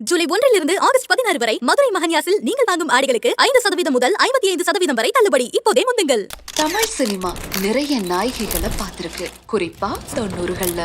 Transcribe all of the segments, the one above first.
ஜூலை ஒன்றிலிருந்து ஆகஸ்ட் பதினாறு வரை மதுரை மகன்யாசில் நீங்கள் வாங்கும் ஆடைகளுக்கு ஐந்து சதவீதம் முதல் ஐம்பத்தி ஐந்து சதவீதம் வரை தள்ளுபடி இப்போதே முந்துங்கள். தமிழ் சினிமா நிறைய நாயகிகளை பார்த்திருக்கு. குறிப்பா தொண்ணூறுகள்ல.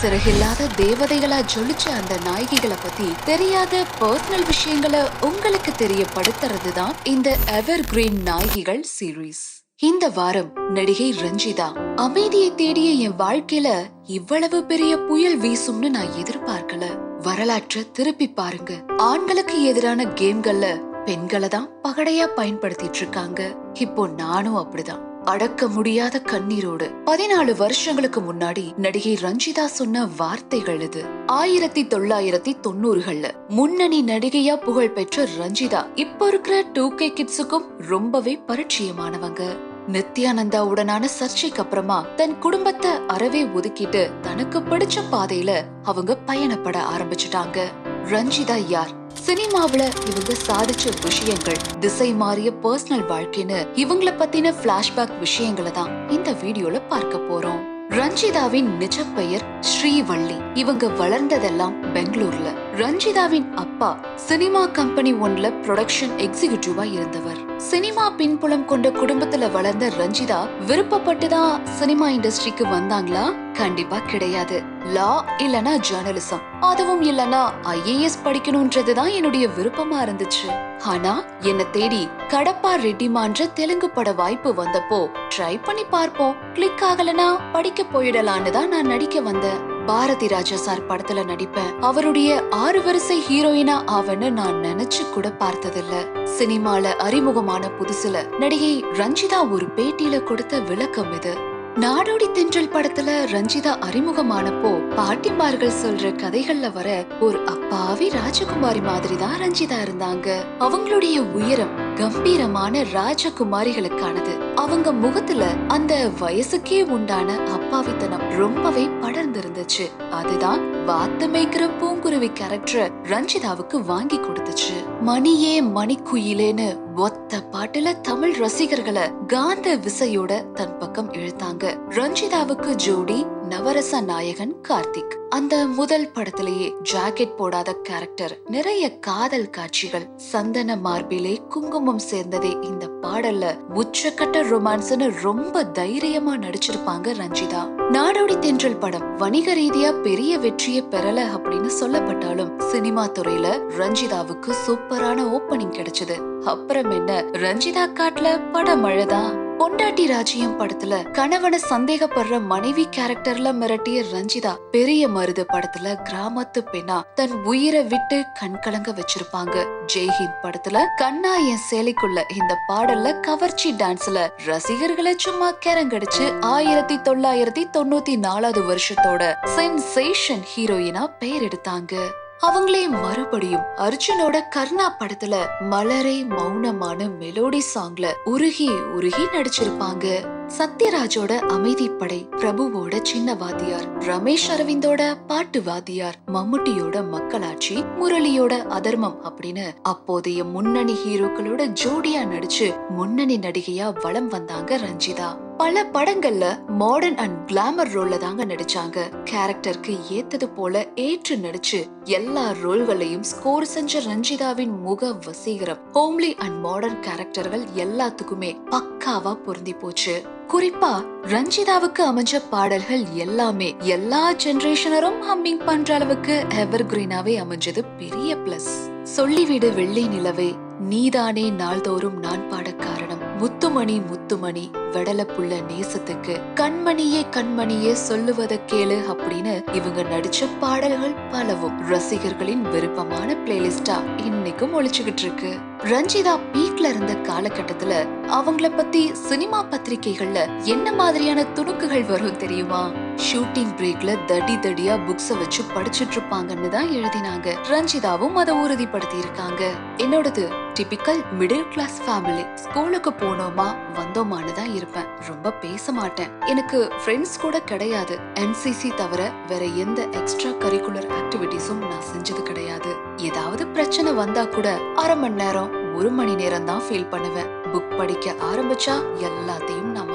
சிறகில்லாத தேவதைகளா ஜொலிச்ச அந்த நாயகிகளை பத்தி தெரியாத பர்சனல் விஷயங்களை உங்களுக்கு தெரியப்படுத்துறது தான் இந்த எவர் கிரீன் நாயகிகள் சீரீஸ் இந்த வாரம் நடிகை ரஞ்சிதா அமைதியை தேடிய என் வாழ்க்கையில இவ்வளவு பெரிய புயல் வீசும்னு நான் எதிர்பார்க்கல. வரலாற்றை திருப்பி பாருங்க. ஆண்களுக்கு எதிரான கேம்கள்ல பெண்களை தான் பகடையா பயன்படுத்திட்டு இருக்காங்க. இப்போ நானும் அப்படிதான். அடக்க முடியாத கண்ணீரோடு பதினாலு வருஷங்களுக்கு முன்னாடி நடிகை ரஞ்சிதா சொன்ன வார்த்தைகள் இது. ஆயிரத்தி தொள்ளாயிரத்தி தொண்ணூறுகள்ல முன்னணி நடிகையா புகழ் பெற்ற ரஞ்சிதா இப்ப இருக்கிற டூ கே கிட்ஸுக்கும் ரொம்பவே பரிச்சயமானவங்க. நித்யானந்தாவுடனான சர்ச்சைக்கு அப்புறமா தன் குடும்பத்தை அறவே ஒதுக்கிட்டு தனக்கு பிடிச்ச பாதையில அவங்க பயணப்பட ஆரம்பிச்சிட்டாங்க. ரஞ்சிதா யார்? சினிமாவுல இவங்க சாதிச்ச விஷயங்கள் திசை மாறிய பர்சனல் வாழ்க்கைன்னு இவங்கள பத்தின பிளாஷ்பேக் விஷயங்களை தான் இந்த வீடியோல பார்க்க போறோம். ரஞ்சிதாவின் நிஜ பெயர் ஸ்ரீவள்ளி. இவங்க வளர்ந்ததெல்லாம் பெங்களூர்ல. ரஞ்சிதாவின் அப்பா சினிமா கம்பெனி ஒன்ல ப்ரொடக்ஷன் எக்ஸிகியூட்டிவா இருந்தவர். சினிமா பின்புலம் கொண்ட குடும்பத்துல வளர்ந்த ரஞ்சிதா விருப்பப்பட்டுதான் சினிமா இண்டஸ்ட்ரிக்கு வந்தாங்களா? கண்டிப்பா கிடையாது. லா இல்லனா ஜேர்னலிசம் அதுவும் இல்லனா ஐஏஎஸ் படிக்கணும்ன்றதுதான் என்னுடைய விருப்பமா இருந்துச்சு. ஆனா என்ன தேடி கடப்பா ரெட்டிமான்ற தெலுங்கு பட வாய்ப்பு வந்தப்போ ட்ரை பண்ணி பார்ப்போம். கிளிக் ஆகலனா படிக்க போயிடலான்னு தான் நான் நடிக்க வந்தேன். பாரதி ராஜா சார் படத்துல நடிப்பேன் அவருடைய ஆறு வரிசை ஹீரோயினா ஆவன்னு நான் நினைச்சு கூட பார்த்ததில்ல. சினிமால அறிமுகமான புதுசுல நடிகை ரஞ்சிதா ஒரு பேட்டியில கொடுத்த விளக்கம் இது. நாடோடி தென்றல் படத்துல ரஞ்சிதா அறிமுகமானப்போ பாட்டிமார்கள் சொல்ற கதைகள்ல வர ஒரு அப்பாவி ராஜகுமாரி மாதிரி தான் ரஞ்சிதா இருந்தாங்க. அவங்களுடைய உயரம் கம்பீரமான ராஜகுமாரிகளுக்கானது. அவங்க முகத்துல அந்த வயசுக்கே உண்டான அப்பாவித்தனம் ரொம்பவே படல. இருந்துச்சு. அதுதான் வாத்து பூங்குருவி கேரக்டர் ரஞ்சிதாவுக்கு வாங்கி கொடுத்துச்சு. மணியே மணிக்குயிலேன்னு ஒத்த பாட்டுல தமிழ் ரசிகர்களை காந்த விசையோட தன் பக்கம் இழுத்தாங்க. ரஞ்சிதாவுக்கு ஜோடி நவரச நாயகன் கார்த்திக். அந்த முதல் படத்திலேயே ஜாக்கெட் போடாத கேரக்டர் நிறைய காதல் காட்சிகள் சந்தன மார்பிலே குங்குமம் சேர்ந்ததே இந்த பாடல்ல உச்சக்கட்ட ரொமான்ஸ்னு ரொம்ப தைரியமா நடிச்சிருப்பாங்க ரஞ்சிதா. நாடோடி தென்றல் படம் வணிக ரீதியா பெரிய வெற்றியை பெறல அப்படின்னு சொல்லப்பட்டாலும் சினிமா துறையில ரஞ்சிதாவுக்கு சூப்பரான ஓப்பனிங் கிடைச்சது. அப்புறம் என்ன ரஞ்சிதா காட்டுல படம் அழதான் பொண்டாட்டி ராஜ்யம் படத்துல கணவனை சந்தேகப்படுற மனைவி கேரக்டர்ல மிரட்டிய ரஞ்சிதா பெரிய மருது படத்துல கிராமத்து பெண்ணா தன் உயிரை விட்டு கண் கலங்க வச்சிருப்பாங்க. ஜெய்ஹிந்த் படத்துல கண்ணா என் சேலைக்குள்ள இந்த பாடல்ல கவர்ச்சி டான்ஸ்ல ரசிகர்களை சும்மா கேரங்கடிச்சு ஆயிரத்தி தொள்ளாயிரத்தி தொண்ணூத்தி நாலாவது வருஷத்தோட சென்சேஷன் ஹீரோயினா பெயர் எடுத்தாங்க. அவங்களே மறுபடியும் அர்ஜுனோட கர்ணா படத்துல மலரை மௌனமான மெலோடி சாங்ல உருகி உருகி நடிச்சிருப்பாங்க. சத்யராஜோட அமைதிப்படை பிரபுவோட சின்ன வாத்தியார் ரமேஷ் அரவிந்தோட பாட்டு வாத்தியார் மம்முட்டியோட மக்களாட்சி முரளியோட அதர்மம் அப்படின்னு அப்போதைய முன்னணி ஹீரோக்களோட ஜோடியா நடிச்சு முன்னணி நடிகையா வலம் வந்தாங்க ரஞ்சிதா. பல படங்கள்ல மாடர்ன் அண்ட் கிளாமர் ரோல்ல தாங்க நடிச்சாங்க. கேரக்டருக்கு ஏத்தது போல ஏற்று நடிச்சு எல்லா ரோல்களையும் ஸ்கோர் செஞ்ச ரஞ்சிதாவின் முக வசீகரம் ஹோம்லி அண்ட் மாடர்ன் கேரக்டர்கள் எல்லாத்துக்குமே பக்காவா பொருந்தி போச்சு. குறிப்பா ரஞ்சிதாவுக்கு அமைஞ்ச பாடல்கள் எல்லாமே எல்லா ஜெனரேஷனரும் ஹம்மிங் பண்ற அளவுக்கு எவர் கிரீனாவே அமைஞ்சது பெரிய பிளஸ் சொல்லிவிடு வெள்ளி நிலவே நீதானே நாள்தோறும் நான் பாட காரணம். முத்துமணி முத்துமணி வெடல புள்ள நேசத்துக்கு கண்மணியே கண்மணியே சொல்லுவத கேளு அப்படின்னு இவங்க நடிச்ச பாடல்கள் பலவும் ரசிகர்களின் விருப்பமான பிளேலிஸ்டா இன்னைக்கும் ஒழிச்சுக்கிட்டு இருக்கு. ரஞ்சிதா பீக்ல இருந்த காலகட்டத்துல அவங்கள பத்தி சினிமா பத்திரிகைகள்ல என்ன மாதிரியான துணுக்குகள் வரும் தெரியுமா? ஷூட்டிங் பிரேக்ல தடி தடியா புக்ஸ வச்சு படிச்சிட்டு இருப்பாங்கன்னு தான் எழுதினாங்க. ரஞ்சிதாவும் அதை உறுதிப்படுத்தி இருக்காங்க என்னோடது? டிபிக்கல் மிடில் கிளாஸ் ஃபேமிலி ஸ்கூலுக்கு போனோமா வந்தோமான்னு தான் இருப்பேன். ரொம்ப பேச மாட்டேன். எனக்கு ஃப்ரெண்ட்ஸ் கூட கிடையாது. என்சிசி தவிர வேற எந்த எக்ஸ்ட்ரா கரிக்குலர் ஆக்டிவிட்டிஸும் நான் செஞ்சது கிடையாது. ஏதாவது பிரச்சனை வந்தா கூட அரை மணி நேரம் ஒரு மணி நேரம் தான் ஃபீல் பண்ணுவேன். புக் படிக்க ஆரம்பிச்சா எல்லாத்தையும் நான்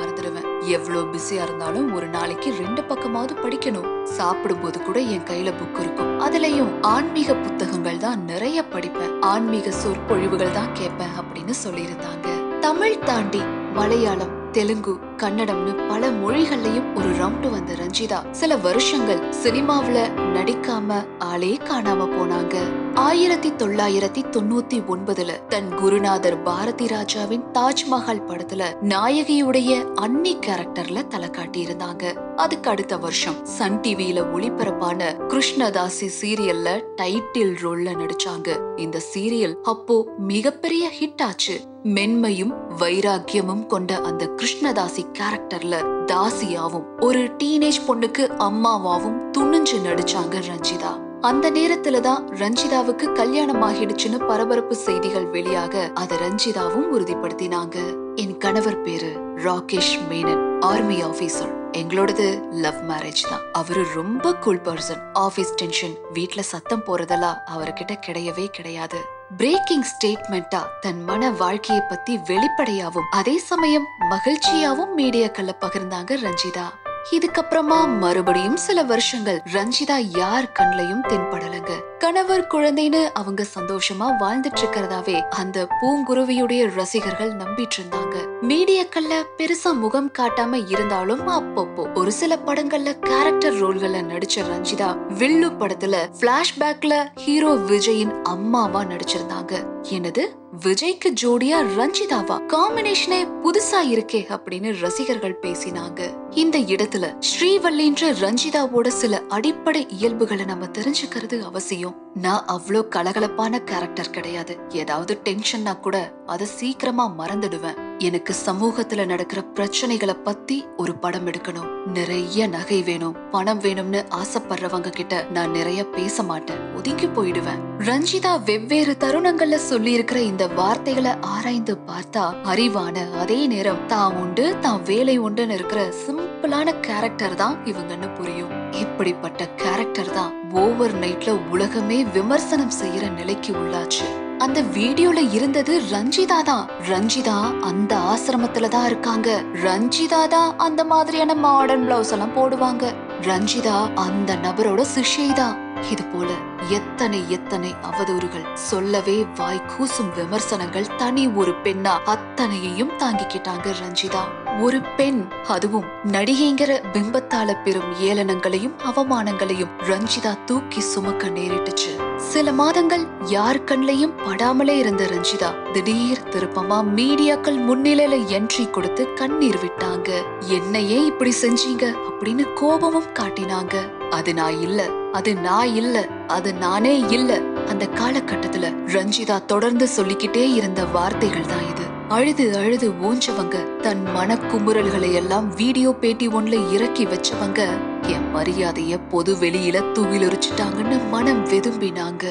எவ்வளவு பிஸியா இருந்தாலும் ஒரு நாளைக்கு ரெண்டு பக்கமாவது படிக்கணும். சாப்பிடும்போது கூட என் கையில புக் இருக்கும். அதுலயும் ஆன்மீக புத்தகங்கள் தான் நிறைய படிப்பேன். ஆன்மீக சொற்பொழிவுகள் தான் கேட்பேன் அப்படின்னு சொல்லியிருந்தாங்க. தமிழ் தாண்டி மலையாளம் தெலுங்கு கன்னடம்னு பல மொழிகள்லயும் ஒரு ரவுண்டு வந்த ரஞ்சிதா. சில வருஷங்கள் சினிமாவுல நடிக்காம ஆளே காணாம போனாங்க. ஆயிரத்தி தொள்ளாயிரத்தி தொண்ணூத்தி ஒன்பதுல தன் குருநாதர் பாரதி ராஜாவின் தாஜ்மஹால் படத்துல நாயகியுடைய அன்னி கேரக்டர்ல தலை காட்டியிருந்தாங்க. அதுக்கு அடுத்த வருஷம் சன் டிவியில ஒளிபரப்பான கிருஷ்ணதாசி சீரியல்ல டைட்டில் ரோல்ல நடிச்சாங்க. இந்த சீரியல் அப்போ மிகப்பெரிய ஹிட் ஆச்சு. மென்மையும் வைராக்கியமும் கொண்ட அந்த கிருஷ்ணதாசி கேரக்டர்ல தாசியாவும் ஒரு டீனேஜ் பொண்ணுக்கு அம்மாவாவும் துணிஞ்சு நடிச்சாங்க ரஞ்சிதா. அந்த நேரத்துல தான் ரஞ்சிதாவுக்கு கல்யாணம் ஆகிடுச்சுன்னு பரபரப்பு செய்திகள் வெளியாக அத ரஞ்சிதாவும் உறுதிப்படுத்தினாங்க. என் கணவர் பேரு ராகேஷ் மேனன் ஆர்மி ஆபீசர். எங்களோடது லவ் மேரேஜ் தான். அவரு ரொம்ப கூல் பர்சன் ஆபீஸ் டென்ஷன் வீட்ல சத்தம் போறதெல்லாம் அவர்கிட்ட கிடையவே கிடையாது. பிரேக்கிங் ஸ்டேட்மெண்டா தன் மன வாழ்க்கையை பத்தி வெளிப்படையாவும் அதே சமயம் மகிழ்ச்சியாவும் மீடியாக்கள்ல பகிர்ந்தாங்க ரஞ்சிதா. இதுக்கப்புறமா மறுபடியும் சில வருஷங்கள் ரஞ்சிதா யார் கண்லையும் தென்படலங்க. கணவர் குழந்தைன்னு அவங்க சந்தோஷமா வாழ்ந்துட்டு இருக்கிறதாவே அந்த பூங்குருவியுடைய ரசிகர்கள் நம்பிட்டு இருந்தாங்க மீடியாக்கள்ல பெருசா முகம் காட்டாம இருந்தாலும் அப்பப்போ ஒரு சில படங்கள்ல கேரக்டர் ரோல்கள்ல நடிச்ச ரஞ்சிதா வில்லு படத்துல பிளாஷ்பேக்ல ஹீரோ விஜயின் அம்மாவா நடிச்சிருந்தாங்க. என்னது விஜய்க்கு ஜோடியா ரஞ்சிதாவா காம்பினேஷனே புதுசா இருக்கே அப்படின்னு ரசிகர்கள் பேசினாங்க. இந்த இடத்துல ஸ்ரீவல்லின்ற ரஞ்சிதாவோட சில அடிப்படை இயல்புகளை நம்ம தெரிஞ்சுக்கிறது அவசியம். நான் அவ்வளோ கலகலப்பான கேரக்டர் கிடையாது. ஏதாவது டென்ஷன்னா கூட அதை சீக்கிரமா மறந்துடுவேன். எனக்கு சமூகத்துல நடக்கிற பிரச்சனைகளை பத்தி ஒரு படம் எடுக்கணும். நிறைய நகை வேணும் பணம் வேணும்னு ஆசைப்படுறவங்க கிட்ட நான் நிறைய பேச மாட்டேன். ஒதுங்கி போயிடுவேன். ரஞ்சிதா வெவ்வேறு தருணங்கள்ல சொல்லி இருக்கிற இந்த வார்த்தைகளை ஆராய்ந்து பார்த்தா அறிவான அதே நேரம் தான் உண்டு தான் வேலை உண்டுன்னு இருக்கிற சிம்பிளான கேரக்டர் தான் இவங்கன்னு புரியும். இப்படிப்பட்ட கேரக்டர் தான் ஓவர் நைட்ல உலகமே விமர்சனம் செய்யற நிலைக்கு உள்ளாச்சு. அந்த வீடியோல இருந்தது ரஞ்சிதா தான். ரஞ்சிதா அந்த ஆசிரமத்துல தான் இருக்காங்க. ரஞ்சிதா தான் அந்த மாதிரியான மாடர்ன் பிளவுஸ் எல்லாம் போடுவாங்க. ரஞ்சிதா அந்த நபரோட சிஷ்யை தான். இது போல எத்தனை எத்தனை அவதூறுகள். சொல்லவே வாய் கூசும் விமர்சனங்கள் தனி ஒரு பெண்ணா அத்தனையையும் தாங்கிக்கிட்டாங்க ரஞ்சிதா. ஒரு பெண் அதுவும் நடிகைங்கிற பிம்பத்தால பெறும் ஏளனங்களையும் அவமானங்களையும் ரஞ்சிதா தூக்கி சுமக்க நேரிட்டுச்சு. சில மாதங்கள் யார் கண்லையும் படாமலே இருந்த ரஞ்சிதா திடீர் திருப்பமா மீடியாக்கள் முன்னிலையில என்ட்ரி கொடுத்து கண்ணீர் விட்டாங்க. என்னையே இப்படி செஞ்சீங்க? அப்படின்னு கோபமும் காட்டினாங்க. அது நான் இல்ல அது நான் இல்ல அது நானே இல்ல. அந்த காலகட்டத்துல ரஞ்சிதா தொடர்ந்து சொல்லிக்கிட்டே இருந்த வார்த்தைகள் தான் இது. அழுது அழுது ஓஞ்சவங்க தன் மனக்குமுறல்களை எல்லாம் வீடியோ பேட்டி ஒன்ல இறக்கி வச்சவங்க. என் மரியாதைய பொது வெளியில தூவிலொரிச்சிட்டாங்கன்னு மனம் வெதும்பினாங்க.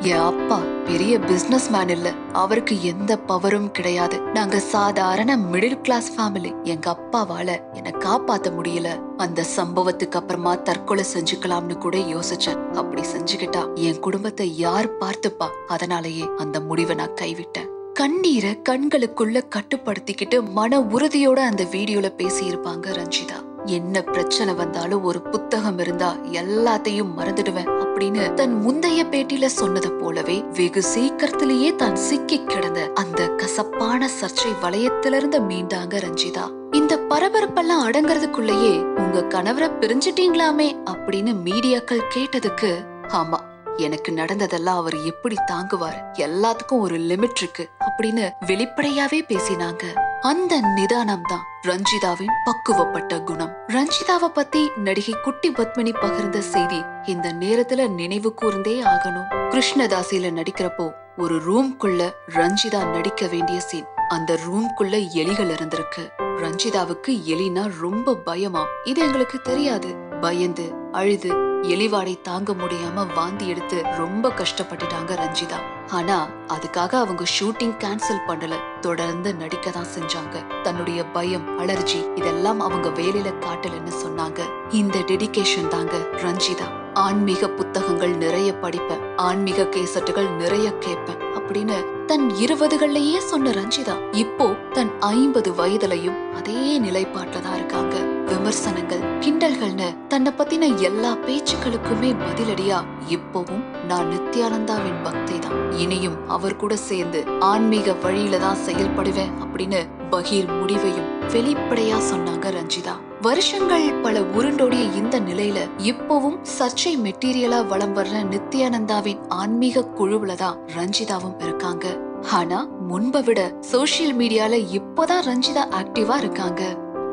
என் அப்பா பெரிய பிசினஸ் மேன் இல்ல. அவருக்கு எந்த பவரும் கிடையாது. நாங்க சாதாரண மிடில் கிளாஸ் ஃபேமிலி எங்க அப்பாவால என்னை காப்பாத்த முடியல. அந்த சம்பவத்துக்கு அப்புறமா தற்கொலை செஞ்சுக்கலாம்னு கூட யோசிச்சேன். அப்படி செஞ்சுக்கிட்டா என் குடும்பத்தை யார் பார்த்துப்பா? அதனாலயே அந்த முடிவை நான் கைவிட்டேன். கண்ணீரை கண்களுக்குள்ள கட்டுப்படுத்திக்கிட்டு மன உறுதியோட அந்த வீடியோல பேசி இருப்பாங்க ரஞ்சிதா. என்ன பிரச்சனை வந்தாலும் ஒரு புத்தகம் இருந்தா எல்லாத்தையும் மறந்துடுவேன் அப்படின்னு தன் முந்தைய பேட்டியில சொன்னது போலவே வெகு சீக்கிரத்திலேயே தான் சிக்கி கிடந்த அந்த கசப்பான சர்ச்சை வளையத்திலிருந்து மீண்டாங்க ரஞ்சிதா. இந்த பரபரப்பெல்லாம் அடங்கறதுக்குள்ளேயே உங்க கணவரை பிரிஞ்சிட்டீங்களாமே அப்படின்னு மீடியாக்கள் கேட்டதுக்கு ஆமா எனக்கு நடந்ததெல்லாம் அவர் எப்படி தாங்குவார்? எல்லாத்துக்கும் ஒரு லிமிட் இருக்கு அப்படின்னு வெளிப்படையாவே பேசினாங்க. அந்த நிதானம் தான் ரஞ்சிதாவின் பக்குவப்பட்ட குணம். ரஞ்சிதாவை பத்தி நடிகை குட்டி பத்மினி பகிர்ந்த செய்தி இந்த நேரத்துல நினைவு கூர்ந்தே ஆகணும். கிருஷ்ணதாசில நடிக்கிறப்போ ஒரு ரூம்குள்ள ரஞ்சிதா நடிக்க வேண்டிய சீன் அந்த ரூம்குள்ள எலிகள் இருந்திருக்கு. ரஞ்சிதாவுக்கு எலினா ரொம்ப பயமா? இது எங்களுக்கு தெரியாது. பயந்து அழுது எலிவாடை தாங்க முடியாம வாந்தி எடுத்து ரொம்ப கஷ்டப்பட்டுட்டாங்க ரஞ்சிதா. ஆனா அதுக்காக அவங்க ஷூட்டிங் கேன்சல் பண்ணல. தொடர்ந்து நடிக்க தான் செஞ்சாங்க. தன்னுடைய பயம் அலர்ஜி இதெல்லாம் அவங்க வேலையில காட்டலன்னு சொன்னாங்க. இந்த டெடிகேஷன் தாங்க ரஞ்சிதா. ஆன்மீக புத்தகங்கள் நிறைய படிப்பேன். ஆன்மீக கேசட்டுகள் நிறைய கேட்பேன். அப்படின்னு தன் இருபதுகள்லயே சொன்ன ரஞ்சிதா இப்போ தன் ஐம்பது வயதுலயும் அதே நிலைப்பாட்டுல தான் இருக்காங்க. விமர்சனங்கள் கிண்டல்கள்னு தன்னை பத்தின எல்லா பேச்சுக்களுக்குமே பதிலடியா இப்பவும் நான் நித்யானந்தாவின் பக்தி தான் இனியும் அவர் கூட சேர்ந்து ஆன்மீக வழியில தான் செயல்படுவேன் அப்படின்னு பகீர் முடிவையும் வெளிப்படையா சொன்னாங்க ரஞ்சிதா. வருஷங்கள் பல உருண்டோடிய இந்த நிலையில இப்பவும் சர்ச்சை மெட்டீரியலா வலம் வர்ற நித்யானந்தாவின் ஆன்மீக குழுவுல தான் ரஞ்சிதாவும் இருக்காங்க. ஆனா முன்பை விட சோசியல் மீடியால இப்பதான் ரஞ்சிதா ஆக்டிவா இருக்காங்க.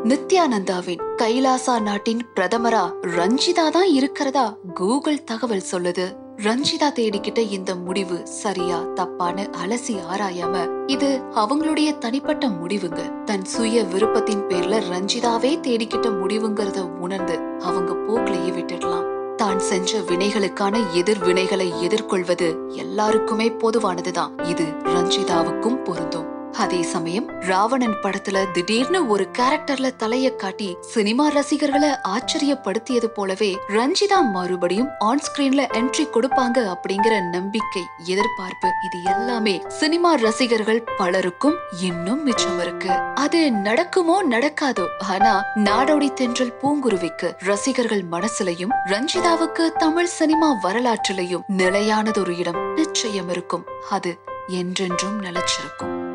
நித்யானந்தாவின் கைலாசா நாட்டின் பிரதமரா ரஞ்சிதா தான் இருக்கிறதா கூகுள் தகவல் சொல்லுது. ரஞ்சிதா தேடிக்கிட்ட இந்த முடிவு சரியா தப்பான்னு அலசி ஆராயாம இது அவங்களுடைய தனிப்பட்ட முடிவுங்க. தன் சுய விருப்பத்தின் பேர்ல ரஞ்சிதாவே தேடிக்கிட்ட முடிவுங்கிறத உணர்ந்து அவங்க போக்கிலேயே விட்டுடலாம். தான் செஞ்ச வினைகளுக்கான எதிர்வினைகளை எதிர்கொள்வது எல்லாருக்குமே பொதுவானதுதான். இது ரஞ்சிதாவுக்கும் பொருந்தும். அதே சமயம் ராவணன் படத்துல திடீர்னு ஒரு கேரக்டர்ல தலைய காட்டி சினிமா ரசிகர்களை ஆச்சரியப்படுத்தியது போலவே ரஞ்சிதா மறுபடியும் ஆன் ஸ்கிரீன்ல என்ட்ரி கொடுப்பாங்க அப்படிங்கிற நம்பிக்கை எதிர்பார்ப்பு இது எல்லாமே சினிமா ரசிகர்கள் பலருக்கும் இன்னும் மிச்சம் இருக்கு. அது நடக்குமோ நடக்காதோ ஆனா நாடோடி தென்றல் பூங்குருவிக்கு ரசிகர்கள் மனசுலயும் ரஞ்சிதாவுக்கு தமிழ் சினிமா வரலாற்றிலையும் நிலையானதொரு இடம் நிச்சயம் இருக்கும். அது என்றென்றும் நிலைச்சிருக்கும்.